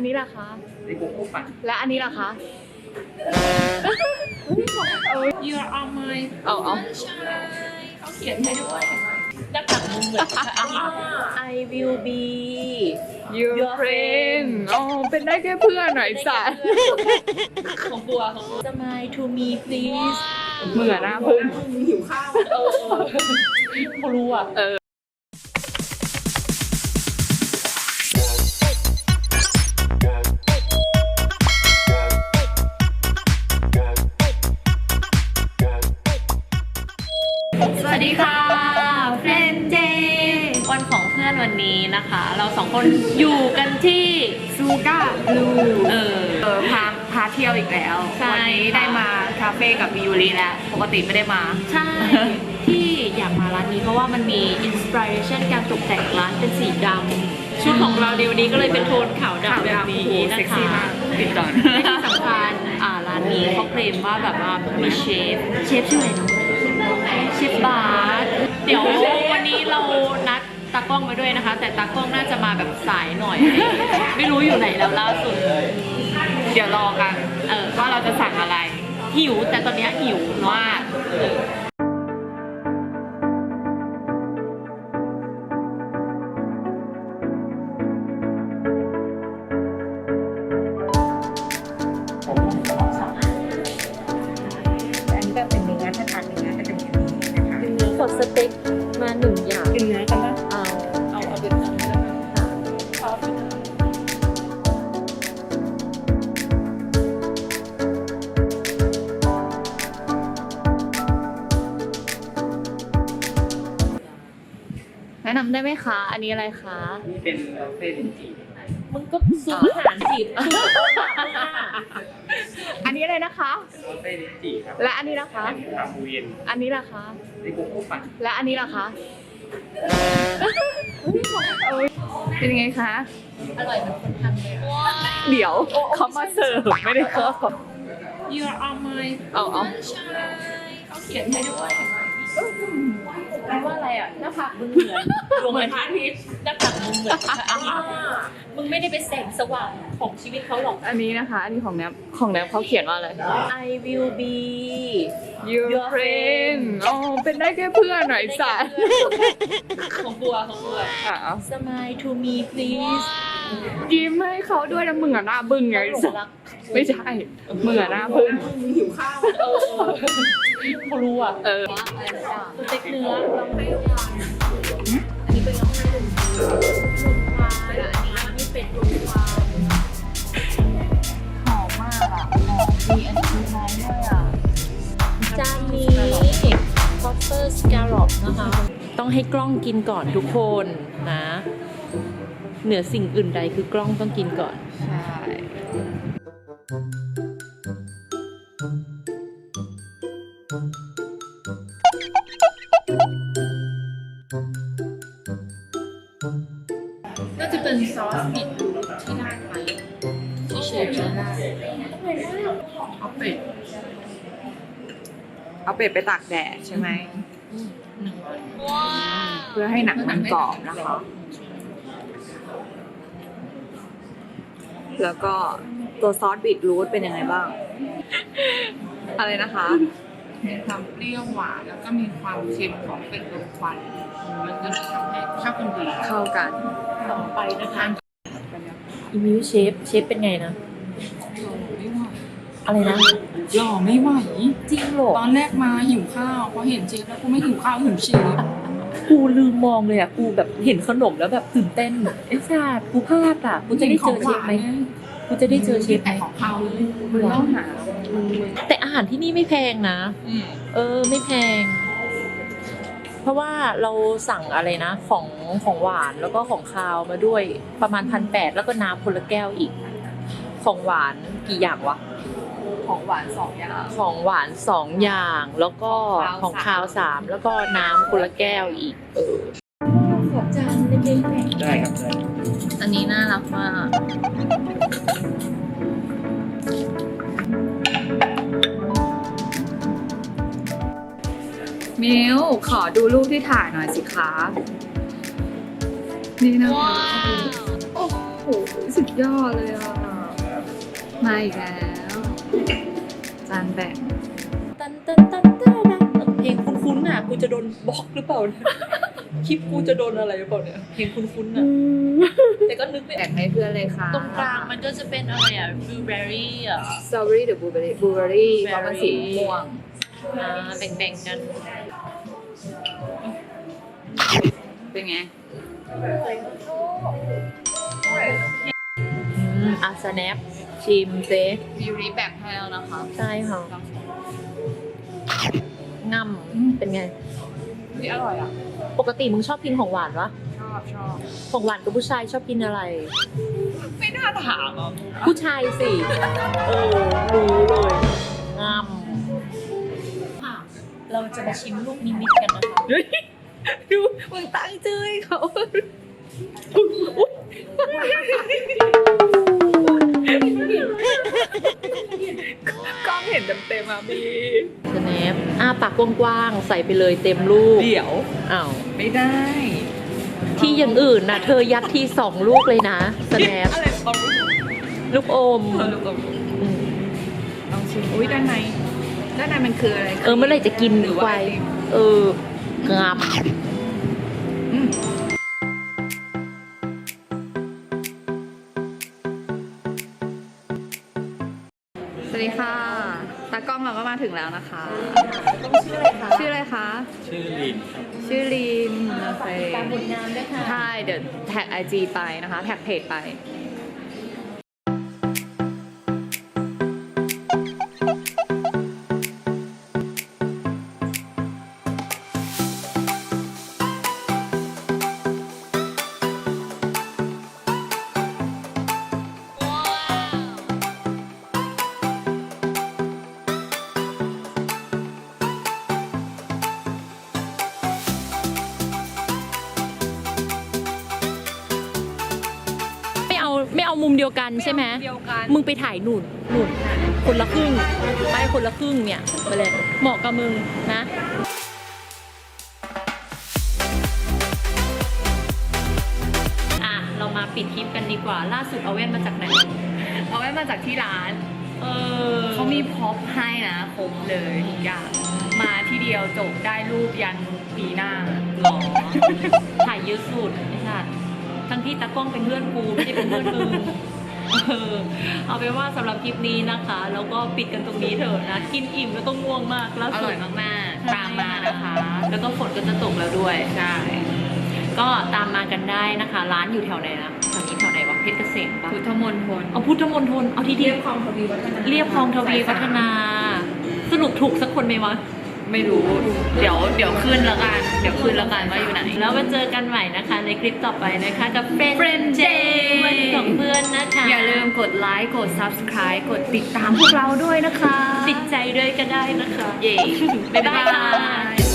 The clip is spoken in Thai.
นนี้ล่ะคะในกลุ่มผู้ฝันและอันนี้ล่ะคะ You are on my เอาเอา sunshine เขาเขียนให้ด้วยด้านหลังมึงเหมือนอันนี้ I will be your friend อ๋อเป็นได้แค่เพื่อนหน่อยสัตว์ของบัวของบัว smile to me please เหมือนนะพึ่งหิวข้าวเออเออเขารู้อะส วันของเพื่อนวันนี้นะคะ เราสองคนอยู่กันที่ซูก้าบลูเออเออพาพาเที่ยวอีกแล้ว ใช่วันี้ค่ะ ได้มาคาเฟ่กับมิยูริแล้ว ปกติไม่ได้มา ใช่ ที่อยากมาร้านนี้เพราะว่ามันมีอินสปิเรชันการตกแต่งร้านเป็นสีดำชุดของเราในวันนี้ก็เลยเป็นโทนขาวดำแบบนี้โอ้โหนะเซ็กซี่คะมากติดต่อและที่สำคัญอ่าร้านนี้เขาเคลมว่าแบบว่ามีเชฟเชฟชื่ออะไรนะเชฟบาร์เดี๋ยววันนี้เรานัดตากล้องมาด้วยนะคะ แต่ตากล้องน่าจะมาแบบสายหน่อย ไม่รู้อยู่ไหนแล้วล่าสุด เดี๋ยวรอกัน เออว่าเราจะสั่งอะไร หิวแต่ตอนเนี้ยหิวมากอันนี้ก็เป็นเนื้อถ้าทานเนื้อก็จะมีอันนี้นะคะทีนี้ขอสเต็ก นะนำได้ไหมคะ อันนี้อะไรคะ นี่เป็นบุฟเฟ่ต์ลิ้นจี่มึงก็ซื้ออาหารจีบอันนี้อะไรนะคะ เป็นบุฟเฟ่ต์ลิ้นจี่ครับและอันนี้นะคะ เป็นคาบูเย็นอันนี้ล่ะคะในกลุ่มผู้ฝันและอันนี้ล่ะคะเป็นยังไงคะ อร่อยเหมือนคนทำเลยอะเดี๋ยวเขามาเสิร์ฟไม่ได้เขา You are on my เอาเอา sunshine เขาเขียนให้ด้วยแปลว่า อะไรอะหน้าผากมึงเหมือนดวงเหมือาอนพระทิอาตย์ทิตย์หน้าผากมึงเหมือนอันนี้มึงไม่ได้เป็นแสงสว่างของชีวิตเขาหรอก อันนี้นะคะ อันนี้ของแนบของแนบเขาเขียนว่าอะไร I will be your Your friend อ๋อเป็นได้แค่เพื่อนหน่อยสัตว์ของบัวของบัวอะ smile to me please ยิ้มให้เขาด้วยนะมึงอะหน้าบึ้งไงหลงสัตว์รัก ไม่ใช่มึงอะหน้าบึ้งหิวข้าวเออเออเขารู้อะเออสเต็กเนื้อหอมมากอะหอมดีอันนี้คือหอมด้วยอะจานนี้ copper scallop นะคะต้องให้กล้องกินก่อนทุกคนนะ เหนือสิ่งอื่นใดคือกล้องต้องกินก่อน ใช่ น่าจะเป็นซอสบิดที่ได้ไปที่เชฟจะได้เอาเป็ดเอาเป็ดไปตากแดดใช่ไหมเพื่อให้หนังมันกรอบนะคะ แล้วก็ ตัวซอสบีทรูทเป็นยังไงบ้าง อะไรนะคะ มีความเปรี้ยวหวานแล้วก็มีความเค็มของเป็ดลมควัน มันก็เลยทำให้เข้ากันดีเข้ากัน ต่อไปนะคะอีมิวเชฟเชฟเป็นไงนะไม่ไหวอะไรนะ หล่อไม่ไหว จริงเหรอ ตอนแรกมาหิวข้าวพอเห็นเชฟแล้วกูไม่หิวข้าวหิวเชฟกูลืมมองเลยอะ กูแบบเห็นขนมแล้วแบบตื่นเต้นไอ้ชาติกูพลาดอะ กูจะได้เจอเชฟไหม กูจะได้เจอเชฟไหมแต่ของเขาเลยมึงต้องหาแต่อาหารที่นี่ไม่แพงนะอืมเออไม่แพง เพราะว่าเราสั่งอะไรนะ ของของหวานแล้วก็ของคาวมาด้วยประมาณพันแปดแล้วก็น้ำคนละแก้วอีก ของหวานกี่อย่างวะของหวานสองอย่าง ของหวานสองอย่าง แล้วก็ขขอองงคาคาววสามแล้วก็น้ำคนละแก้วอีก เออขอบจานเล็กๆได้ครับได้ อันนี้น่ารักมาก มิวขอดูรูปที่ถ่ายหน่อยสิคะนี่นะคะโอ้โหสุดยอดเลยอะมาอีกแล้วจานแบ่งตันตันตันตันเพลงคุ้นๆน่ะกูจะโดนบล็อกหรือเปล่าเนี่ยคลิปกูจะโดนอะไรหรือเปล่าเนี่ยเพลงคุ้นๆน่ะแต่ก็นึกไม่อแบ่อกงให้เพื่อนเลยค่ะ ตรงกลางมันก็จะเป็นอะไรอะบลูเบอร์รี่อะสตรอเบอรี่หรือบลูเบอรี่บลูเบอรี่เพราะมันสีม่วงอ่าแบ่งๆกัน เป็นไงอืมอะสแนปชิมเซวิวรีแบ่งให้แล้วนะคะ ใช่ค่ะงำเป็นไงนี่อร่อยอะ ปกติมึงชอบกินของหวานวะชอบชอบของหวานกับผู้ชายชอบกินอะไร ไม่น่าถามอะ ผู้ชายสิ เออ รู้เลยงำค่ะ เราจะมาชิมลูกนิมิตกันนะคะดูมึงตั้งชื่อให้เขากล้องเห็นเต็มๆอะพี่สแนปอ้าปากกว้างๆ ใส่ไปเลยเต็มลูก เดี๋ยวอ้าวไม่ได้ ที่อย่างอื่นนะเธอยัดที่สองลูกเลยนะสแนปอะไรของลูกลูกอมเออลูกอมอืมลองชิมอุ้ยด้านใน ด้านในมันคืออะไรเออเมื่อไหร่จะกินหรือไวว่าเอองามสวัสดีค่ะ ตากล้องเราก็มาถึงแล้วนะคะ ชื่ออะไรคะ ชื่อลินครับชื่อลีนโอเค ตามผลงานด้วยค่ะ ใช่ เดี๋ยวแท็กไอจีไปนะคะ แท็กเพจไป ไม่เอาไม่เอามุมเดียวกันใช่ไหมเดียวกันมึงไปถ่ายหนุนหนุนคนละครึ่งไปคนละครึ่งเนี่ยไปเลยเหมาะกับมึงนะอะเรามาปิดคลิปกันดีกว่าล่าสุดเอาแว่นมาจากไหน เอาไว้มาจากที่ร้านเออเขามีพ็อปให้นะครบเลยทุกอย่างมาที่เดียวจบได้รูปยันปีหน้าหรอถ่ายเยอะสุดไอ้สัตว์ ทั้งที่ตากล้องเป็นเพื่อนกูไม่ได้เป็นเพื่อนมึงเออเอาเป็นว่าสำหรับคลิปนี้นะคะ แล้วก็ปิดกันตรงนี้เถอะนะ กินอิ่มแล้วก็ง่วงมากล่าอสุร่ดอยมากๆ ตามมานะคะ แล้วก็ฝนก็จะตกแล้วด้วย ใช่ ก็ตามมากันได้นะคะ ร้านอยู่แถวไหนนะแถวนี้แถวไหนวะเพชรเกษมปะพุทธมณฑลเอาพุทธมณฑลเอาที่เดียวคลองทวีวัฒนา เรียบคลองทวีวัฒนา สรุปถูกสักคนไหมวะ ไม่รู้ เดี๋ยวเดี๋ยวขึ้นแล้วกัน เดี๋ยวขึ้นแล้วกันว่าอยู่ไหน แล้วมาเจอกันใหม่นะคะในคลิปต่อไปนะคะกับเฟรน Friend เจ Jay วันของเพื่อนนะคะ อย่าลืมกดไลค์ กด subscribe กดติดตามพวกเราด้วยนะคะ ติดใจด้วยก็ได้นะคะ เย่บ๊ายบาย